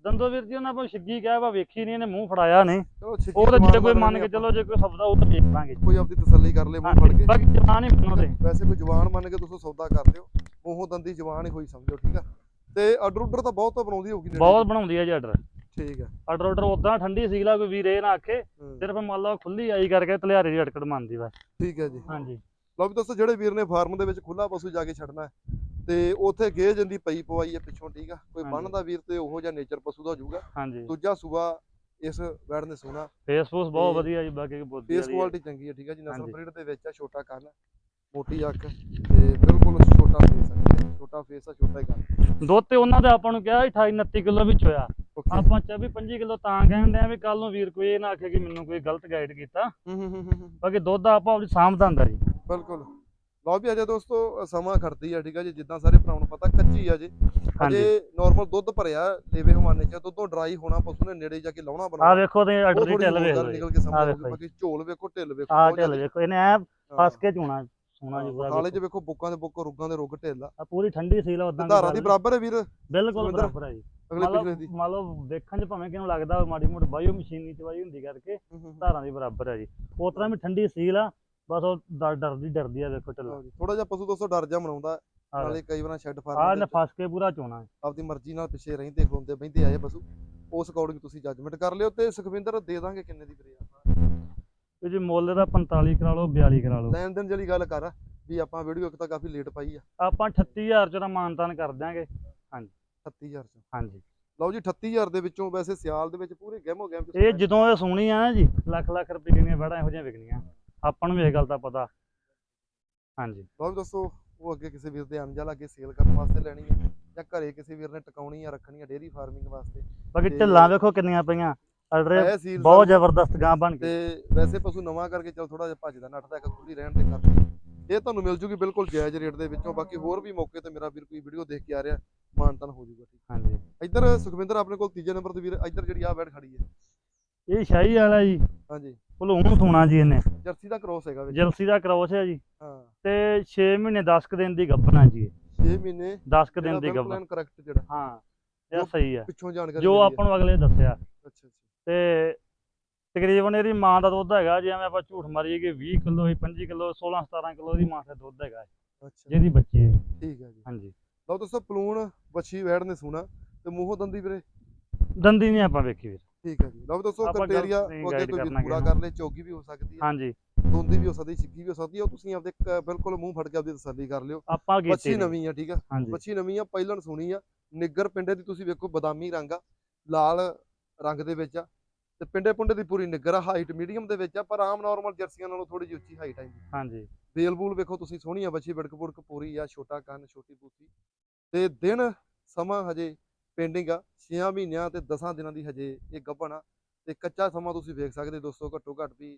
ਦੰਦੋ ਵੀਰ ਜੀ ਉਹਨਾਂ ਕੋਲ ਛਿੱਗੀ ਕਹਿ ਵਾ ਵੇਖੀ ਨਹੀਂ ਇਹਨੇ ਮੂੰਹ ਫੜਾਇਆ ਨਹੀਂ। ਉਹ ਤਾਂ ਜੇ ਕੋਈ ਮੰਨ ਮੰਨ ਕੇ ਚਲੋ ਜੇ ਕੋਈ ਸਬਦਾ ਉਹ ਤਾਂ ਦੇਖ ਲਾਂਗੇ ਕੋਈ ਆਪਦੀ ਤਸੱਲੀ ਕਰ ਲੇ ਮੂੰਹ ਫੜ ਕੇ। ਬਾਕੀ ਜਵਾਨ ਹੀ ਮੰਨੋ ਤੇ ਵੈਸੇ ਕੋਈ ਜਵਾਨ ਮੰਨ ਕੇ ਤੁਸੀਂ ਸੌਦਾ ਕਰ ਲਿਓ। ਮੂੰਹੋਂ ਦੰਦੀ ਜਵਾਨ ਹੀ ਹੋਈ ਸਮਝੋ ਠੀਕ ਆ? ਤੇ ਆਰਡਰ ਉਡਰ ਤਾਂ ਬਹੁਤ ਬਣਾਉਂਦੀ ਹੋਊਗੀ ਬਹੁਤ ਬਣਾਉਂਦੀ ਹੈ ਜੀ ਆਰਡਰ ਠੀਕ ਹੈ ਆਰਡਰ ਆਰਡਰ ਉਦਾਂ ਠੰਡੀ ਸੀਗਲਾ ਕੋਈ ਵੀਰ ਨਾ ਆਖੇ ਸਿਰਫ ਮੰਨ ਲਓ ਖੁੱਲੀ ਆਈ ਕਰਕੇ ਤਲਿਆਰੇ ਦੀ ਅਟਕੜ ਮੰਨਦੀ ਵਾ ਠੀਕ ਹੈ ਜੀ। ਹਾਂਜੀ। ਲਓ ਵੀ ਦੋਸਤੋ ਜਿਹੜੇ ਵੀਰ ਨੇ ਫਾਰਮ ਦੇ ਵਿੱਚ ਖੁੱਲਾ ਪਸ਼ੂ ਜਾ ਕੇ ਛੱਡਣਾ ਹੈ ਤੇ ਉੱਥੇ ਗੇ ਜਾਂਦੀ ਪਈ ਪਵਾਈ ਹੈ ਪਿੱਛੋਂ ਠੀਕ ਆ? ਕੋਈ। ਬੰਨਦਾ ਵੀਰ ਤੇ ਉਹੋ ਜਿਹਾ ਨੇਚਰ ਪਸ਼ੂ ਦਾ ਹੋ ਜਾਊਗਾ। ਹਾਂਜੀ। ਦੂਜਾ ਸੂਆ ਇਸ ਵੈੜ ਨੇ ਸੋਨਾ ਫੇਸਬੁੱਕ ਬਹੁਤ ਵਧੀਆ ਜੀ ਬਾਕੀ ਬੋਦੀ ਫੇਸ। ਕੁਆਲਿਟੀ ਚੰਗੀ ਹੈ ਠੀਕ ਹੈ ਜੀ। ਨਸਲ। ਬਰੀਡ ਦੇ ਵਿੱਚ ਆ ਛੋਟਾ ਕੰਨ ਮੋਟੀ ਅੱਖ ਤੇ ਬਿਲਕੁਲ ਛੋਟਾ ਫੇਸ ਹੈ? ਛੋਟਾ ਫੇਸ ਆ ਛੋਟਾ ਹੀ ਕੰਨ ਦੁੱਧ ਤੇ ਉਹਨਾਂ ਦੇ ਆਪਾਂ ਨੂੰ ਕਿਹਾ 28 29 ਕਿਲੋ ਵਿੱਚ ਹੋਇਆ। ਆਪਾਂ 24 25 ਕਿਲੋ ਤਾਂ ਕਹਿੰਦੇ ਆ ਵੀ ਕੱਲ ਨੂੰ ਵੀਰ ਕੋਈ ਇਹ ਨਾ ਆਖੇ ਕਿ ਮੈਨੂੰ ਕੋਈ ਗਲਤ ਗਾਈਡ ਕੀਤਾ। ਹੂੰ ਹੂੰ ਹੂੰ ਹੂੰ। ਹੂੰ। ਬਾਕੀ ਦੁੱਧ ਆਪਾਂ ਆਪਣੀ ਸਾਂਭਦਾ ਹੁੰਦਾ ਜੀ। ਬਿਲਕੁਲ। ਲਓ ਵੀ ਅਜੇ ਦੋਸਤੋ ਸਮਾਂ ਖੜਦੀ ਆ ਠੀਕ ਹੈ ਜੀ ਜਿੱਦਾਂ ਸਾਰੇ ਭਰਾਵਾਂ ਨੂੰ ਪਤਾ ਕੱਚੀ ਆ ਜੀ। ਅਜੇ ਨਾਰਮਲ ਦੁੱਧ ਭਰਿਆ ਲੇਵੇ ਹਵਾਨੇ ਚ ਦੁੱਧੋਂ ਡਰਾਈ ਹੋਣਾ ਪਸ਼ੂ ਨੇ ਨੇੜੇ ਜਾ ਕੇ ਲਾਉਣਾ ਆ ਬਣਾਉਣਾ ਵੇਖੋ ਤੇ ਥੋੜੀ ਢਿੱਲ ਵੇਖ ਨਿਕਲ ਕੇ। ਬਾਕੀ ਝੋਲ ਢਿੱਲ ਵੇਖੋ ਆ ਢਿੱਲ। ਵੇਖੋ ਇਹਨੇ ਐ। ਫਸ ਕੇ ਚੂਣਾ। ਸੋਨਾ ਜੀ ਹਾਂ, ਪੂਰਾ ਖਾਲੇ ਚ ਵੇਖੋ। ਬੁੱਕਾਂ ਦੇ ਬੁੱਕ ਰੁੱਗਾਂ ਦੇ ਰੁੱਗ ਢਿੱਲ ਆ। ਆ ਪੂਰੀ ਠੰਡੀ ਸੀਲ ਉਦਾਂ ਧਾਰਾਂ ਦੀ ਬਰਾਬਰ ਹੈ ਵੀਰ? ਬਿਲਕੁਲ ਸੁਰਿੰਦਰ? ਬਰਾਬਰ ਹੈ ਜੀ। ਅਗਲੇ ਪਿਛਲੇ ਦੀ। ਮਤਲਬ ਮੰਨ ਲਓ ਦੇਖਣ ਚ ਭਾਵੇਂ ਕਿਹਨੂੰ ਲੱਗਦਾ ਹੋਵੇ ਮਾੜੀ ਮੋਟੀ ਬਾਈਓ ਮਸ਼ੀਨੀ ਚਵਾਈ ਹੁੰਦੀ ਕਰਕੇ ਧਾਰਾਂ ਦੀ ਬਰਾਬਰ ਹੈ ਜੀ। ਉਸ ਤਰ੍ਹਾਂ ਵੀ ਠੰਡੀ ਸੀਲ ਆ ਬਸ ਉਹ ਡਰ- ਡਰਦੀ ਡਰਦੀ ਆ ਵੇਖੋ ਢਿੱਲਾ। ਥੋੜਾ ਜਿਹਾ ਪਸ਼ੂ ਦੋਸਤੋ ਡਰ ਜਾ ਮਨਾਉਂਦਾ ਨਾਲੇ ਕਈ ਵਾਰ ਸ਼ੈੱਡ ਆ ਫਾਰਮ ਇਹਨੇ ਫਸ ਕੇ ਪੂਰਾ ਚੋਣਾ ਆਪਦੀ ਮਰਜ਼ੀ ਨਾਲ ਪਿੱਛੇ ਰਹਿੰਦੇ ਖਲੋਂਦੇ ਬਹਿੰਦੇ ਆਏ ਪਸ਼ੂ। ਉਸ ਅਕੋਰਡਿੰਗ ਤੁਸੀਂ ਜੱਜਮੈਂਟ ਕਰ ਲਿਓ ਤੇ ਸੁਖਵਿੰਦਰ ਦੇ ਦਾਂਗੇ ਕਿੰਨੇ ਦੀ ਵੀਰੇ ਤੇ ਜੀ ਮੁੱਲ ਦਾ 45 ਕਰਾ ਲਓ 42 ਕਰਾ ਲਓ। ਲੈਣ ਦੇਣ ਜਿਹੜੀ ਗੱਲ ਕਰ ਵੀ ਆਪਾਂ ਵੀਡੀਓ ਇੱਕ ਤਾਂ ਕਾਫੀ ਲੇਟ ਪਾਈ ਆ। ਆਪਾਂ 38000 ਚ ਦਾ ਮਾਨਤਾਨ ਕਰ ਦਿਆਂਗੇ। 37000 ਚ। ਹਾਂਜੀ। ਲਓ ਜੀ 38000 ਦੇ ਵਿੱਚੋਂ ਵੈਸੇ ਸਿਆਲ ਦੇ ਵਿੱਚ ਪੂਰੇ ਗਹਿਮੋ ਗਹਿਮ ਇਹ ਜਦੋਂ ਇਹ ਸੋਹਣੀ ਆ ਨਾ ਜੀ ਲੱਖ ਲੱਖ ਰੁਪਏ ਦੀਆਂ ਵੜਾ ਇਹੋ ਜਿਹੀਆਂ ਵਿਕਣੀਆਂ। ਆਪਾਂ ਨੂੰ ਵੀ ਇਹ ਗੱਲ ਦਾ ਪਤਾ। ਹਾਂਜੀ। ਲਓ ਵੀ ਦੋਸਤੋ ਉਹ ਅੱਗੇ ਕਿਸੇ ਵੀਰ ਦੇ ਅੰਜਾ ਲਾਗੇ ਸੇਲ ਕਰਨ ਵਾਸਤੇ ਲੈਣੀ ਹੈ ਜਾਂ ਘਰੇ ਕਿਸੇ ਵੀਰ ਨੇ ਟਿਕਾਉਣੀ ਆ ਰੱਖਣੀ ਆ ਡੇਅਰੀ ਫਾਰਮਿੰਗ ਵਾਸਤੇ। ਬਾਕੀ ਢਿੱਲਾਂ ਵੇਖੋ ਕਿੰਨੀਆਂ ਪਈਆਂ। ਅਲਰੇ ਸੀਲ ਬਹੁਤ ਜ਼ਬਰਦਸਤ ਗਾਂ ਬਣ ਗਈ। ਤੇ ਵੈਸੇ ਪਸ਼ੂ ਨਵਾਂ ਕਰਕੇ ਚਲ ਥੋੜਾ ਜਿਹਾ ਭੱਜਦਾ ਨੱਠਦਾ ਇੱਕ ਖੁੱਲੀ ਰਹਿਣ ਦੇ ਕਰਕੇ ਇਹ ਤੁਹਾਨੂੰ ਮਿਲ ਜੂਗੀ ਬਿਲਕੁਲ ਜਾਇਜ਼ ਰੇਟ ਦੇ ਵਿੱਚੋਂ। ਬਾਕੀ ਹੋਰ ਵੀ ਮੌਕੇ ਤੇ ਮੇਰਾ ਵੀਰ ਕੋਈ ਵੀਡੀਓ ਦੇਖ ਕੇ ਆ ਰਿਹਾ ਮਾਨਤਨ ਹੋ ਜੂਗਾ ਠੀਕ ਹਾਂਜੀ। ਇੱਧਰ ਸੁਖਵਿੰਦਰ ਆਪਣੇ ਕੋਲ ਤੀਜੇ ਨੰਬਰ ਤੇ ਵੀਰ ਇੱਧਰ ਜਿਹੜੀ ਆ ਬੈਡ ਖੜੀ ਹੈ। ਇਹ ਸ਼ਾਹੀ ਵਾਲਾ ਜੀ। ਹਾਂਜੀ। ਭਲੂਣ ਸੋਨਾ ਜੀ ਇਹਨੇ। ਜਰਸੀ ਦਾ ਕ੍ਰੋਸ ਹੈਗਾ ਵਿੱਚ। ਜਲਸੀ ਦਾ ਕ੍ਰੋਸ ਹੈ ਜੀ। ਹਾਂ। ਤੇ 6 ਮਹੀਨੇ 10 ਕੁ ਦਿਨ ਦੀ ਗੱਭਣਾ ਜੀ 6 ਮਹੀਨੇ 10 ਕੁ ਦਿਨ ਦੀ ਗੱਭਣ। ਕਰੈਕਟ ਜਿਹੜਾ। ਹਾਂ ਇਹ ਸਹੀ ਹੈ। ਪਿੱਛੋਂ ਜਾਣਕਾਰੀ ਜੋ। ਆਪਾਂ ਨੂੰ ਅਗਲੇ ਦੱਸਿਆ। ਅੱਛਾ ਅੱਛਾ। ਤੇ ਤਕਰੀਬਨ ਇਹਦੀ ਮਾਂ ਦਾ ਦੁੱਧ ਹੈਗਾ ਜਿਵੇਂ ਆਪਾਂ ਝੂਠ ਮਾਰੀਏ ਕਿ 20 ਕਿਲੋ ਹੀ 25 ਕਿਲੋ 16 17 ਕਿਲੋ ਦੀ ਮਾਂ ਦਾ ਦੁੱਧ ਹੈਗਾ ਅੱਛਾ। ਜਿਹਦੀ ਬੱਚੀ ਹੈ ਠੀਕ ਹੈ ਜੀ। ਹਾਂਜੀ। ਲਓ ਦੋਸਤੋ ਪਲੂਣ ਵੱਛੀ ਵੈੜ ਨੇ ਸੁਣਾ ਤੇ ਮੂੰਹੋਂ ਦੰਦੀ ਵੀਰੇ? ਦੰਦੀ ਨਹੀਂ ਆਪਾਂ ਵੇਖੀ ਵੀਰ। ਠੀਕ ਹੈ ਜੀ। ਲਓ ਦੋਸਤੋ ਉਹ ਅੱਗੇ ਕਰਨਾ ਪੂਰਾ ਕਰ ਲੇ ਚੌਗੀ ਵੀ ਹੋ ਸਕਦੀ ਹੈ। ਹਾਂਜੀ। ਦੋਂਦੀ ਵੀ ਹੋ ਸਕਦੀ ਸਿੱਗੀ ਵੀ ਹੋ ਸਕਦੀ ਹੈ। ਉਹ ਤੁਸੀਂ ਆਪਦੇ ਬਿਲਕੁਲ ਮੂੰਹ ਫੜ ਕੇ ਆਪਦੀ ਤਸੱਲੀ ਕਰ ਲਿਓ। ਆਪਾਂ ਕੀਤੀ ਨੀ। ਨਵੀਂ ਆ ਠੀਕ ਆ ਵੱਛੀ ਨਵੀਂ ਆ ਪਹਿਲਣ ਸੁਣੀ ਆ। ਨਿੱਗਰ ਪਿੰਡੇ ਦੀ ਤੁਸੀਂ ਵੇਖੋ ਬਦਾਮੀ ਰੰਗ ਆ ਲਾਲ ਰੰਗ ਦੇ ਵਿੱਚ ਆ। ਤੇ ਪਿੰਡੇ ਪੁੰਡੇ ਦੀ ਪੂਰੀ ਨਿੱਗਰ ਆ ਹਾਈਟ ਮੀਡੀਅਮ ਦੇ ਵਿੱਚ ਆ ਪਰ ਆਮ ਨਾਰਮਲ ਜਰਸੀਆਂ ਨਾਲੋਂ ਥੋੜੀ ਜਿਹੀ ਉੱਚੀ ਹਾਈਟ ਆ ਇਹਦੀ। ਹਾਂਜੀ। ਬੇਲ ਬੂਲ ਵੇਖੋ ਤੁਸੀਂ ਸੋਹਣੀ ਆ ਬੱਚੀ ਬਿੜਕ ਬੁੜਕ ਪੂਰੀ ਆ ਛੋਟਾ ਕੰਨ ਛੋਟੀ ਬੂਥੀ ਤੇ ਦਿਨ ਸਮਾਂ ਹਜੇ ਪੈਂਡਿੰਗ ਆ 6 ਮਹੀਨਿਆਂ ਤੇ 10 ਦਿਨਾਂ ਦੀ ਹਜੇ ਇਹ ਗੱਭਣ ਆ। ਤੇ ਕੱਚਾ ਸਮਾਂ ਤੁਸੀਂ ਵੇਖ ਸਕਦੇ ਦੋਸਤੋ ਘੱਟੋ ਘੱਟ ਵੀ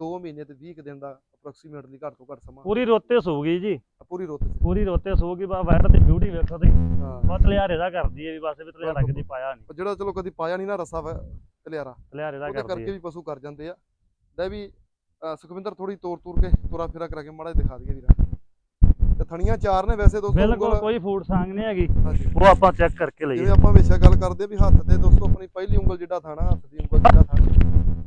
2 ਮਹੀਨੇ ਤੇ 20 ਕੁ ਦਿਨ ਦਾ ਅਪਰੋਕਸੀਮੇਟਲੀ ਘੱਟ ਤੋਂ ਘੱਟ ਸਮਾਂ। ਪੂਰੀ ਰੋਤੇ ਸੂਗੀ ਜੀ। ਪੂਰੀ ਰੁੱਤ ਪੂਰੀ ਰੋਤੇ ਸੂਗੀ ਬਾ ਵੈਟ ਦੀ ਬਿਊਟੀ ਵੇਖੋ ਤੁਸੀਂ। ਹਾਂ। ਬਹੁਤ ਲਿਆਰੇ ਦਾ ਕਰਦੀ ਹੈ ਵੀ ਬਸ ਵੀ ਲਿਆਰਾ ਕਦੀ ਪਾਇਆ ਨਹੀਂ। ਜਿਹੜਾ ਚਲੋ ਕਦੀ ਪਾਇਆ ਨਹੀਂ ਨਾ ਰਸਾ ਵਾ ਕਲਿਆਰਾ ਲਿਆਰੇ ਦਾ ਕਰਕੇ ਵੀ ਪਸ਼ੂ ਕਰ ਜਾਂਦੇ ਆ। ਲੈ ਵੀ ਸੁਖਵਿੰਦਰ ਥੋੜੀ ਤੋਰ ਤੂਰ ਕੇ ਤੁਰਾ ਫਿਰਾ ਕਰਾ ਕੇ ਮਾੜਾ ਦਿਖਾ ਦਈਏ ਵੀਰਾ ਤੇ ਥਣੀਆਂ ਚਾਰ ਨੇ ਵੈਸੇ ਦੋਸਤੋ ਬਿਲਕੁਲ ਕੋਈ ਫੂਡ ਸੰਗ ਨਹੀਂ ਹੈਗੀ। ਉਹ ਆਪਾਂ ਚੈੱਕ ਕਰਕੇ ਲਈਏ। ਜਿਵੇਂ ਆਪਾਂ ਹਮੇਸ਼ਾ ਗੱਲ ਕਰਦੇ ਵੀ ਹੱਥ ਤੇ ਦੋਸਤੋ ਆਪਣੀ ਪਹਿਲੀ ਉਂਗਲ ਜਿਹੜਾ ਥਾਣਾ ਹੱਥ ਦੀ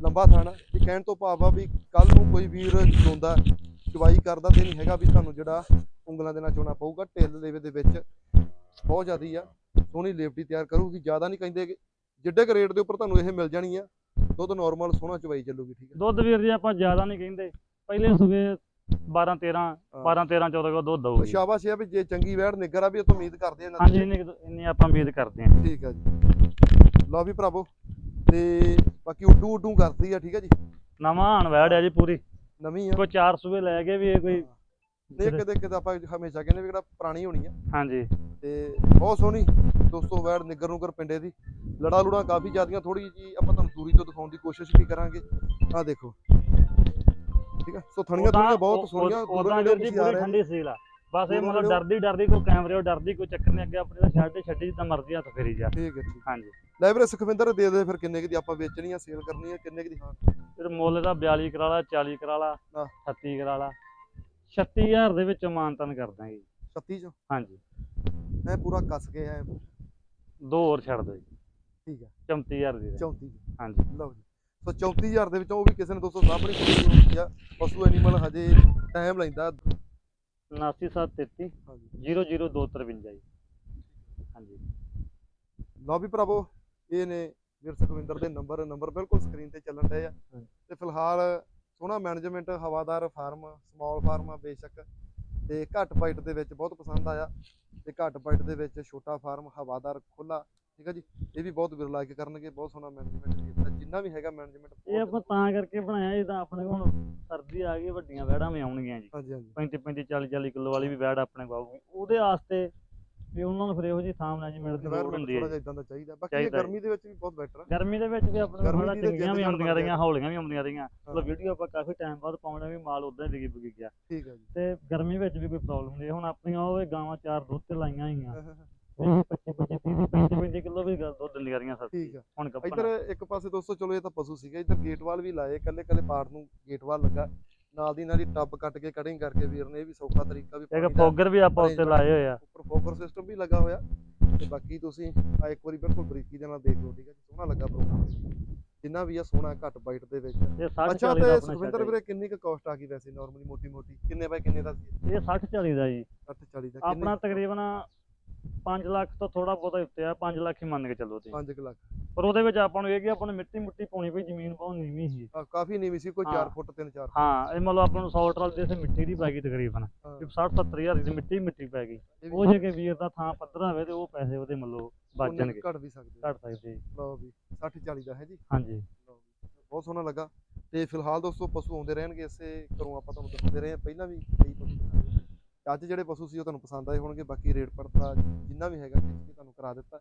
ਲੰਬਾ ਥਾਣਾ ਇਹ ਕਹਿਣ ਤੋਂ ਭਾਵ ਆ ਵੀ ਕੱਲ ਨੂੰ ਕੋਈ ਵੀਰ ਚੋਂਦਾ ਚਵਾਈ ਕਰਦਾ ਤੇ ਨਹੀਂ ਹੈਗਾ ਵੀ ਤੁਹਾਨੂੰ ਜਿਹੜਾ ਉਂਗਲਾਂ ਦੇ ਨਾਲ ਚੋਣਾ ਪਊਗਾ ਢਿੱਲ ਲੇਵੇ ਦੇ ਵਿੱਚ। ਬਹੁਤ ਜ਼ਿਆਦੀ ਆ ਸੋਹਣੀ ਲੇਵਟੀ ਤਿਆਰ ਕਰੂਗੀ ਜ਼ਿਆਦਾ ਨਹੀਂ ਕਹਿੰਦੇ ਜਿੱਡੇ ਕੁ ਰੇਟ ਦੇ ਉੱਪਰ ਤੁਹਾਨੂੰ ਇਹ ਮਿਲ ਜਾਣੀ ਆ ਦੁੱਧ ਨਾਰਮਲ ਸੋਹਣਾ ਚਵਾਈ ਚੱਲੂਗੀ ਠੀਕ ਹੈ। ਦੁੱਧ ਵੀਰ ਜੀ ਆਪਾਂ ਜ਼ਿਆਦਾ ਨਹੀਂ ਕਹਿੰਦੇ ਪਹਿਲੇ ਸੂਬੇ 12 13 12 13 14 ਕਿਲੋ ਦੁੱਧ ਦਊਗੀ। ਸ਼ਾਬਾਸ਼ ਹੈ ਵੀ ਜੇ ਚੰਗੀ ਵੈੜ ਨਿੱਗਰ ਆ ਵੀ ਤੋਂ ਉਮੀਦ ਕਰਦੇ ਆ ਹਾਂਜੀ ਦੀ। ਇੰਨੀ ਆਪਾਂ ਉਮੀਦ ਕਰਦੇ ਹਾਂ ਠੀਕ ਹੈ ਜੀ। ਲਓ ਵੀ ਭਰਾਵੋ ਤੇ ਬਾਕੀ ਉੱਡੂ ਉੱਡੂ ਕਰਦੀ ਆ ਠੀਕ ਹੈ ਜੀ? ਨਵਾਂ ਅਨਵੈੜ ਹੈ ਜੀ ਪੂਰੀ। ਨਵੀਂ ਆ। ਕੋਈ ਚਾਰ ਸੂਬੇ ਲੈ ਕੇ ਵੀ ਇਹ ਕੋਈ ਨਹੀਂ ਕਿਤੇ ਕਿਤੇ ਆਪਾਂ ਹਮੇਸ਼ਾ ਕਹਿੰਦੇ ਵੀ ਕਿਹੜਾ ਪੁਰਾਣੀ ਹੋਣੀ ਆ। ਹਾਂਜੀ। ਤੇ ਬਹੁਤ ਸੋਹਣੀ ਦੋਸਤੋ ਵੈੜ ਨਿੱਗਰ ਨੂਗਰ ਪਿੰਡੇ ਦੀ। ਲੜਾ ਲੁੜਾ ਕਾਫੀ ਜ਼ਿਆਦੀਆਂ ਥੋੜੀ ਜੀ ਆਪਾਂ ਤੁਹਾਨੂੰ ਦੂਰੀ ਤੋਂ ਦਿਖਾਉਣ ਦੀ ਕੋਸ਼ਿਸ਼ ਵੀ ਕਰਾਂਗੇ। ਆਹ ਦੇਖੋ। ਠੀਕ ਆ? ਸੋ ਥਣੀਆਂ ਥਣੀਆਂ ਬਹੁਤ ਸੋਹਣੀਆਂ ਉਦਾਂ ਵੀਰ ਜੀ ਪੂਰੀ ਠੰਡੀ ਸੀਲ ਆ। ਬਸ ਇਹ ਮਤਲਬ ਡਰਦੀ ਡਰਦੀ ਕੋਈ ਕੈਮਰੇ ਡਰਦੀ ਕੋਈ ਚੱਕਰ ਨਹੀਂ ਅੱਗੇ ਆਪਣੇ ਦਾ ਛੱਡ ਛੱਡੀ ਜਿੱਦਾਂ ਮਰਜ਼ੀ ਹੱਥ ਫੇਰੀ ਜਾ। ਠੀਕ ਹੈ ਹਾਂਜੀ। ਲੈ ਵੀਰੇ ਸੁਖਵਿੰਦਰ ਦੇ ਦੇ ਫਿਰ ਕਿੰਨੇ ਕੁ ਦੀ ਆਪਾਂ ਵੇਚਣੀ ਆ ਸੇਲ ਕਰਨੀ ਆ ਕਿੰਨੇ ਕੁ ਦੀ? ਹਾਂ। ਫਿਰ ਮੁੱਲ ਦਾ 42 ਕਰਾ ਲਾ 40 ਕਰਾ ਲਾ ਆਹ। 36 ਕਰਾ ਲਾ। 36000 ਦੇ ਵਿੱਚੋਂ ਮਾਨਤਨ ਕਰ ਦਾਂਗੇ ਜੀ। 36 ਚ? ਹਾਂਜੀ। ਐ ਪੂਰਾ ਕੱਸ ਕੇ ਐ ਦੋ ਹੋਰ ਛੱਡ ਦਿਓ ਜੀ। ਠੀਕ ਆ। 34000 ਦੀ ਦੇ। 34 ਚ ਹਾਂਜੀ। ਲਓ ਜੀ। ਸੋ 34000 ਦੇ ਵਿੱਚੋਂ ਉਹ ਵੀ ਕਿਸੇ ਨੇ ਦੋਸਤੋ ਸਾਹਮਣੇ ਕੀਤੀ ਹੁੰਦੀ ਆ। ਪਸ਼ੂ ਐਨੀਮਲ ਹਜੇ ਟਾਈਮ ਲੈਂਦਾ। 79733 ਹਾਂਜੀ। 00253 ਜੀ। ਹਾਂਜੀ। ਲਓ ਵੀ ਭਰਾਵੋ ਇਹ ਨੇ ਵੀਰ ਸੁਖਵਿੰਦਰ ਦੇ ਨੰਬਰ ਨੰਬਰ ਬਿਲਕੁਲ ਸਕਰੀਨ ਤੇ ਚੱਲਣ ਡਏ ਆ। ਤੇ ਫਿਲਹਾਲ ਸੋਹਣਾ ਮੈਨੇਜਮੈਂਟ ਹਵਾਦਾਰ ਫਾਰਮ ਸਮਾਲ ਫਾਰਮ ਆ ਬੇਸ਼ੱਕ। ਤੇ ਘੱਟ ਪਾਈਟ ਦੇ ਵਿੱਚ ਬਹੁਤ ਪਸੰਦ ਆਇਆ। ਤੇ ਘੱਟ ਪਾਈਟ ਦੇ ਵਿੱਚ ਛੋਟਾ ਫਾਰਮ ਹਵਾਦਾਰ ਖੁੱਲਾ ਠੀਕ ਆ ਜੀ? ਇਹ ਵੀ ਬਹੁਤ ਵਿਰਲਾ ਲਾਇਕ ਕਰਨਗੇ ਬਹੁਤ ਸੋਹਣਾ ਮੈਨੇਜਮੈਂਟ ਕੀਤਾ ਜਿੰਨਾ ਵੀ ਹੈਗਾ ਮੈਨੇਜਮੈਂਟ ਇਹ ਆਪਾਂ ਤਾਂ ਕਰਕੇ ਬਣਾਇਆ ਜਿੱਦਾਂ ਆਪਣੇ ਕੋਲ ਹੁਣ ਸਰਦੀ ਆ ਗਈ ਵੱਡੀਆਂ ਵੈੜਾਂ ਵੀ ਆਉਣਗੀਆਂ ਜੀ। ਹਾਂਜੀ ਹਾਂਜੀ। 35 35 40 40 ਕਿਲੋ ਵਾਲੀ ਵੀ ਵੈੜ ਆਪਣੇ ਕੋਲ ਉਹਦੇ ਵਾਸਤੇ ਵੀ ਉਹਨਾਂ ਨੂੰ ਫਿਰ ਇਹੋ ਜਿਹੀ ਥਾਂ ਮੈਨੇਜਮੈਂਟ ਦੀ ਲੋੜ ਹੁੰਦੀ ਹੈ ਥੋੜਾ ਜੀ। ਜਿਹਾ ਇਦਾਂ ਦਾ ਚਾਹੀਦਾ। ਬਾਕੀ ਇਹ ਚਾਹੀਦਾ ਹੈ। ਗਰਮੀ ਦੇ ਵਿੱਚ ਵੀ ਬਹੁਤ ਬੈਟਰ ਆ। ਗਰਮੀ ਦੇ ਵਿੱਚ ਵੀ ਆਪਣੇ ਗਰਮੀ ਥੋੜਾ ਦੀ ਤਾਂ ਚੰਗੀਆਂ ਵੀ ਆਉਂਦੀਆਂ ਬਣਦੀ ਰਹੀਆਂ ਹੌਲੀਆਂ ਵੀ ਆਉਂਦੀਆਂ ਰਹੀਆਂ। ਮਤਲਬ ਵੀਡੀਓ ਆਪਾਂ ਕਾਫੀ ਟਾਈਮ ਬਾਅਦ ਪਾਉਣਾ ਵੀ ਮਾਲ ਉਦਾਂ ਹੀ ਵਿਕੀ ਵਿਕੀ ਗਿਆ। ਠੀਕ ਹੈ ਜੀ। ਤੇ ਗਰਮੀ ਵਿੱਚ ਵੀ ਕੋਈ ਪ੍ਰੋਬਲਮ ਨਹੀਂ ਹੁਣ ਆਪਣੀਆਂ ਉਹ ਗਾਵਾਂ ਚਾਰ ਦੁੱਧ ਤੇ ਲਾਈਆਂ ਹੋਈਆਂ। 25 25 30 35 35 ਕਿਲੋ ਵੀ ਗ- ਦੁੱਧ ਦਿੰਦੀਆਂ ਰਹੀਆਂ ਸਰ ਠੀਕ ਆ। ਹੁਣ ਇੱਧਰ ਇੱਕ ਪਾਸੇ ਦੋਸਤੋ ਚਲੋ ਇਹ ਤਾਂ ਪਸ਼ੂ ਸੀਗਾ। ਇੱਧਰ ਗੇਟਵਾਲ ਵੀ ਲਾਏ। ਕੱਲੇ ਕੱਲੇ ਪਾਰਟ ਨੂੰ ਗੇਟਵਾਲ ਲੱਗਾ। ਨਾਲ ਦੀ ਨਾਲ ਹੀ ਟੱਬ ਕੱਟ ਕੇ ਕਟਿੰਗ ਕਰਕੇ ਵੀਰ ਨੇ ਇਹ ਵੀ ਸੌਖਾ ਤਰੀਕਾ ਵੀ ਇੱਕ ਫੋਗਰ ਵੀ ਆਪਾਂ ਉੱਤੇ ਲਾਏ ਹੋਏ ਆ। ਉੱਪਰ ਫੋਕਰ ਸਿਸਟਮ ਵੀ ਲੱਗਾ ਹੋਇਆ। ਤੇ ਬਾਕੀ ਤੁਸੀਂ ਆ ਇੱਕ ਵਾਰੀ ਬਿਲਕੁਲ ਬਰੀਕੀ ਦੇ ਨਾਲ ਦੇਖ ਲਓ ਠੀਕ ਹੈ ਜੀ ਸੋਹਣਾ ਲੱਗਾ ਪ੍ਰੋਗਰਾਮ ਜਿੰਨਾ ਵੀ ਆ ਸੋਹਣਾ ਘੱਟ ਬਾਈਟ ਦੇ ਵਿੱਚ। ਇਹ 60 ਅੱਛਾ 40 ਦਾ ਤੇ ਸੁਖਵਿੰਦਰ ਵੀਰੇ ਕਿੰਨੀ ਕੁ ਕਾਸਟ ਆ ਗਈ ਵੈਸੇ ਨਾਰਮਲੀ ਮੋਟੀ ਮੋਟੀ ਕਿੰਨੇ ਬਾਈ ਕਿੰਨੇ ਦਾ ਸੀ? ਇਹ 60 40 ਦਾ ਜੀ। 60 40 ਦਾ ਆਪਣਾ ਤਕਰੀਬਨ 5 ਲੱਖ ਤੋਂ ਥੋੜਾ ਬਹੁਤਾ ਉੱਤੇ ਆ 5 ਲੱਖ ਹੀ ਮੰਨ ਕੇ ਚੱਲੋ ਤੁਸੀਂ। 5 ਲੱਖ। ਪਰ ਉਹਦੇ ਵਿੱਚ ਆਪਾਂ ਨੂੰ ਇਹ ਕਿ ਆਪਾਂ ਨੂੰ ਮਿੱਟੀ ਮੁੱਟੀ ਪਾਉਣੀ ਪਈ ਜ਼ਮੀਨ ਬਹੁਤ ਨੀਵੀਂ ਸੀ। ਆਹ ਕਾਫੀ ਨੀਵੀਂ ਸੀ ਕੋਈ 4 ਹਾਂ। ਫੁੱਟ 3 4 ਹਾਂ ਇਹ ਮਤਲਬ ਆਪਾਂ ਨੂੰ 100 ਟਰਾਲ ਦੇ ਸੇ ਮਿੱਟੀ ਦੀ ਪੈ ਗਈ ਤਕਰੀਬਨ। ਹਾਂ। 60 70 ਹਜ਼ਾਰ ਦੀ ਮਿੱਟੀ ਹੀ ਮਿੱਟੀ ਪੈ ਗਈ। ਉਹ ਜੇ ਕਿ ਵੀਰ ਦਾ ਥਾਂ ਪੱਧਰਾ ਹੋਵੇ ਤੇ ਉਹ ਪੈਸੇ ਉਹਦੇ ਮਤਲਬ ਬਚ ਜਾਣਗੇ। ਘਟ ਵੀ ਸਕਦੇ। ਘਟ ਸਕਦੇ। ਲਓ ਵੀ 60 40 ਦਾ ਹੈ ਜੀ। ਹਾਂਜੀ। ਬਹੁਤ ਸੋਹਣਾ ਲੱਗਾ। ਤੇ ਫਿਲਹਾਲ ਦੋਸਤੋ ਪਸ਼ੂ ਆਉਂਦੇ ਰਹਿਣਗੇ ਇਸੇ ਘਰੋਂ ਆਪਾਂ ਤੁਹਾਨੂੰ ਦੱਸਦੇ ਰਹੇ ਹਾਂ। ਪਹਿਲਾਂ ਵੀ ਕਈ ਪਸ਼ੂ ਅੱਜ ਜਿਹੜੇ ਪਸ਼ੂ ਸੀ ਉਹ ਤੁਹਾਨੂੰ ਪਸੰਦ ਆਏ ਹੋਣਗੇ ਬਾਕੀ ਰੇਟ ਪੜਤਾ ਜਿੰਨਾ ਵੀ ਹੈਗਾ ਖਿੱਚ ਕੇ ਤੁਹਾਨੂੰ ਕਰਾ ਦਿੱਤਾ।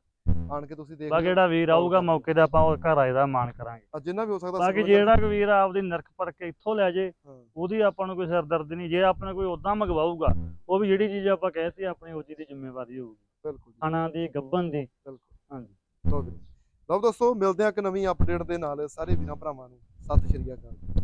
ਆਣ ਕੇ ਤੁਸੀਂ ਦੇਖ ਬਾਕੀ ਜਿਹੜਾ ਵੀਰ ਆਊਗਾ ਮੌਕੇ ਤੇ ਆਪਾਂ ਉਹ ਘਰ ਆਏ ਦਾ ਮਾਣ ਕਰਾਂਗੇ। ਆ ਜਿੰਨਾ ਵੀ ਹੋ ਸਕਦਾ ਬਾਕੀ ਜਿਹੜਾ ਕੋਈ ਵੀਰ ਆਪਦੀ ਨਰਕ ਪਰ ਕੇ ਇੱਥੋਂ ਲੈ ਜੇ ਉਹਦੀ ਆਪਾਂ ਨੂੰ ਕੋਈ ਸਿਰਦਰਦ ਨਹੀਂ। ਜੇ ਆਪਣੇ ਕੋਈ ਉਦਾਂ ਮੰਗਵਾਊਗਾ ਉਹ ਵੀ ਜਿਹੜੀ ਚੀਜ਼ ਆਪਾਂ ਕਹੇ ਸੀ ਆਪਣੀ ਉਹ ਚੀਜ਼ ਦੀ ਜ਼ਿੰਮੇਵਾਰੀ ਹੋਊਗੀ। ਬਿਲਕੁਲ ਖਾਣਾ ਦੀ ਗੱਬਨ ਦੀ। ਬਿਲਕੁਲ। ਹਾਂਜੀ। ਲਓ ਦੋਸਤੋ ਮਿਲਦੇ ਆ ਇੱਕ ਨਵੀਂ ਅਪਡੇਟ ਦੇ ਨਾਲ। ਸਾਰੇ ਵੀਰਾਂ ਭਰਾਵਾਂ ਨੂੰ। ਸਤਿ ਸ਼੍ਰੀ ਅਕਾਲ।